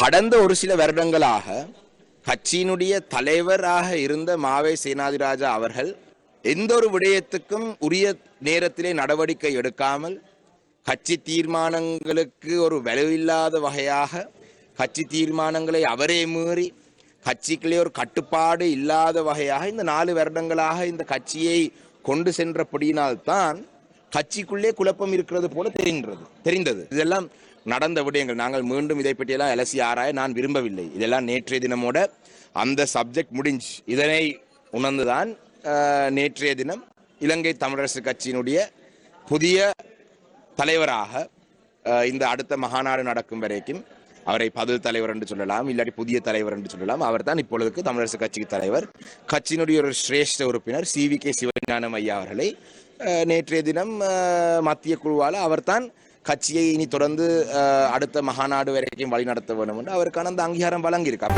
கடந்த ஒரு சில வருடங்களாக கட்சியினுடைய தலைவராக இருந்த மாவை சேனாதிராஜா அவர்கள் எந்த ஒரு விடயத்துக்கும் உரிய நேரத்திலே நடவடிக்கை எடுக்காமல் கட்சி தீர்மானங்களுக்கு ஒரு வலுவில்லாத வகையாக கட்சி தீர்மானங்களை அவரே மீறி கட்சிக்குள்ளே ஒரு கட்டுப்பாடு இல்லாத வகையாக இந்த நாலு வருடங்களாக இந்த கட்சியை கொண்டு சென்றபடியினால்தான் கட்சிக்குள்ளே குழப்பம் இருக்கிறது போல தெரிகின்றது. தெரிந்தது. இதெல்லாம் நடந்த விடயங்கள். நாங்கள் மீண்டும் இதை பற்றியெல்லாம் அலசி ஆராய நான் விரும்பவில்லை. இதெல்லாம் நேற்றைய தினமோட அந்த சப்ஜெக்ட் முடிஞ்சு இதனை உணர்ந்துதான் நேற்றைய தினம் இலங்கை தமிழரசு கட்சியினுடைய புதிய தலைவராக இந்த அடுத்த மகாநாடு நடக்கும் வரைக்கும் அவரை பதில் தலைவர் என்று சொல்லலாம் இல்லாட்டி புதிய தலைவர் என்று சொல்லலாம். அவர் தான் இப்பொழுதுக்கு தமிழரசு கட்சிக்கு தலைவர். கட்சியினுடைய ஒரு சிரேஷ்ட உறுப்பினர் சி வி கே சிவஞானம் ஐயா அவர்களை நேற்றைய தினம் மத்திய குழுவால் அவர்தான் கட்சியை இனி தொடர்ந்து அடுத்த மகாநாடு வரைக்கும் வழிநடத்த வேண்டும் என்று அவருக்கான அந்த அங்கீகாரம் வழங்கியிருக்கார்.